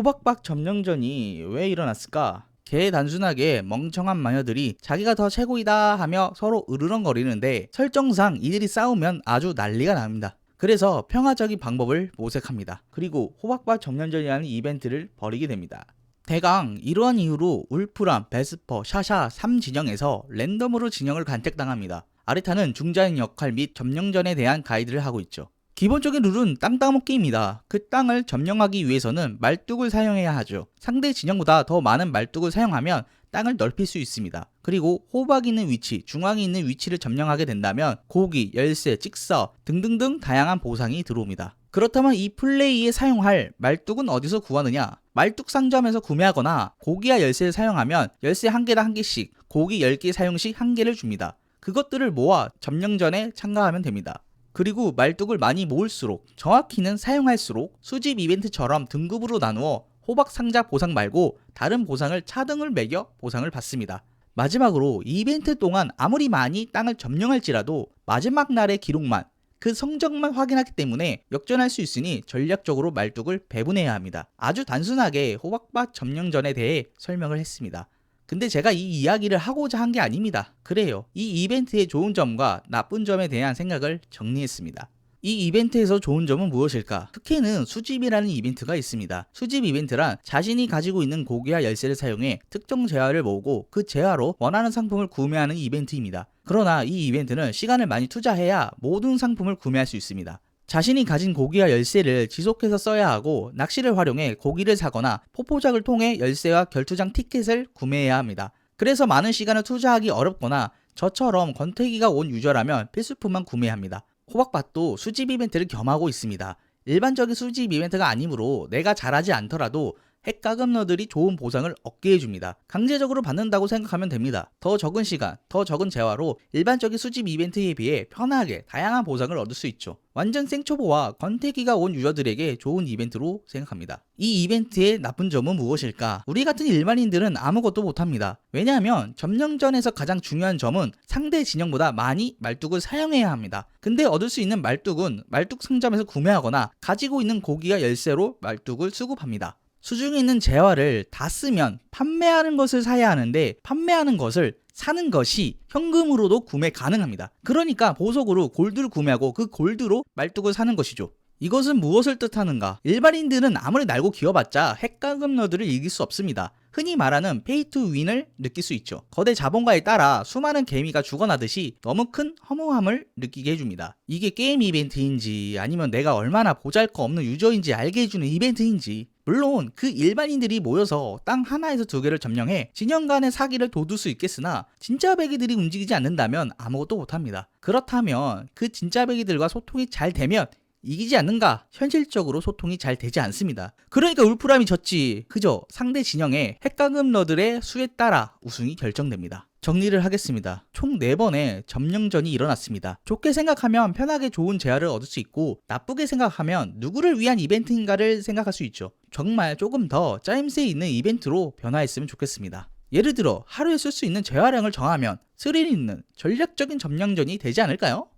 호박박 점령전이 왜 일어났을까? 개 단순하게 멍청한 마녀들이 자기가 더 최고이다 하며 서로 으르렁거리는데 설정상 이들이 싸우면 아주 난리가 납니다. 그래서 평화적인 방법을 모색합니다. 그리고 호박박 점령전이라는 이벤트를 벌이게 됩니다. 대강 이러한 이유로 울프람, 베스퍼, 샤샤 3진영에서 랜덤으로 진영을 간택당합니다. 아르타는 중자인 역할 및 점령전에 대한 가이드를 하고 있죠. 기본적인 룰은 땅 따먹기입니다. 그 땅을 점령하기 위해서는 말뚝을 사용해야 하죠. 상대 진영보다 더 많은 말뚝을 사용하면 땅을 넓힐 수 있습니다. 그리고 호박이 있는 위치, 중앙에 있는 위치를 점령하게 된다면 고기, 열쇠, 찍서 등등등 다양한 보상이 들어옵니다. 그렇다면 이 플레이에 사용할 말뚝은 어디서 구하느냐? 말뚝 상점에서 구매하거나 고기와 열쇠를 사용하면 열쇠 한 개당 한 개씩, 고기 10개 사용 시 한 개를 줍니다. 그것들을 모아 점령 전에 참가하면 됩니다. 그리고 말뚝을 많이 모을수록 정확히는 사용할수록 수집 이벤트처럼 등급으로 나누어 호박 상자 보상 말고 다른 보상을 차등을 매겨 보상을 받습니다. 마지막으로 이벤트 동안 아무리 많이 땅을 점령할지라도 마지막 날의 기록만 그 성적만 확인하기 때문에 역전할 수 있으니 전략적으로 말뚝을 배분해야 합니다. 아주 단순하게 호박밭 점령전에 대해 설명을 했습니다. 근데 제가 이 이야기를 하고자 한 게 아닙니다. 그래요. 이 이벤트의 좋은 점과 나쁜 점에 대한 생각을 정리했습니다. 이 이벤트에서 좋은 점은 무엇일까? 특혜는 수집이라는 이벤트가 있습니다. 수집 이벤트란 자신이 가지고 있는 고기와 열쇠를 사용해 특정 재화를 모으고 그 재화로 원하는 상품을 구매하는 이벤트입니다. 그러나 이 이벤트는 시간을 많이 투자해야 모든 상품을 구매할 수 있습니다. 자신이 가진 고기와 열쇠를 지속해서 써야 하고 낚시를 활용해 고기를 사거나 포포작을 통해 열쇠와 결투장 티켓을 구매해야 합니다. 그래서 많은 시간을 투자하기 어렵거나 저처럼 권태기가 온 유저라면 필수품만 구매합니다. 호박밭도 수집 이벤트를 겸하고 있습니다. 일반적인 수집 이벤트가 아니므로 내가 잘하지 않더라도 핵가금러들이 좋은 보상을 얻게 해줍니다. 강제적으로 받는다고 생각하면 됩니다. 더 적은 시간, 더 적은 재화로 일반적인 수집 이벤트에 비해 편하게 다양한 보상을 얻을 수 있죠. 완전 생초보와 권태기가 온 유저들에게 좋은 이벤트로 생각합니다. 이 이벤트의 나쁜 점은 무엇일까? 우리 같은 일반인들은 아무것도 못합니다. 왜냐하면 점령전에서 가장 중요한 점은 상대 진영보다 많이 말뚝을 사용해야 합니다. 근데 얻을 수 있는 말뚝은 말뚝 상점에서 구매하거나 가지고 있는 고기와 열쇠로 말뚝을 수급합니다. 수중에 있는 재화를 다 쓰면 판매하는 것을 사야 하는데 판매하는 것을 사는 것이 현금으로도 구매 가능합니다. 그러니까 보석으로 골드를 구매하고 그 골드로 말뚝을 사는 것이죠. 이것은 무엇을 뜻하는가? 일반인들은 아무리 날고 기어봤자 핵가금러들을 이길 수 없습니다. 흔히 말하는 페이 투 윈을 느낄 수 있죠. 거대 자본가에 따라 수많은 개미가 죽어나듯이 너무 큰 허무함을 느끼게 해줍니다. 이게 게임 이벤트인지 아니면 내가 얼마나 보잘거 없는 유저인지 알게 해주는 이벤트인지 물론 그 일반인들이 모여서 땅 하나에서 두 개를 점령해 진영 간의 사기를 도둘 수 있겠으나 진짜 배기들이 움직이지 않는다면 아무것도 못합니다. 그렇다면 그 진짜 배기들과 소통이 잘 되면 이기지 않는가? 현실적으로 소통이 잘 되지 않습니다. 그러니까 울프람이 졌지. 그저 상대 진영의 핵가금 러들의 수에 따라 우승이 결정됩니다. 정리를 하겠습니다. 총 4번의 점령전이 일어났습니다. 좋게 생각하면 편하게 좋은 재화를 얻을 수 있고 나쁘게 생각하면 누구를 위한 이벤트인가를 생각할 수 있죠. 정말 조금 더 짜임새 있는 이벤트로 변화했으면 좋겠습니다. 예를 들어 하루에 쓸 수 있는 재화량을 정하면 스릴 있는 전략적인 점령전이 되지 않을까요?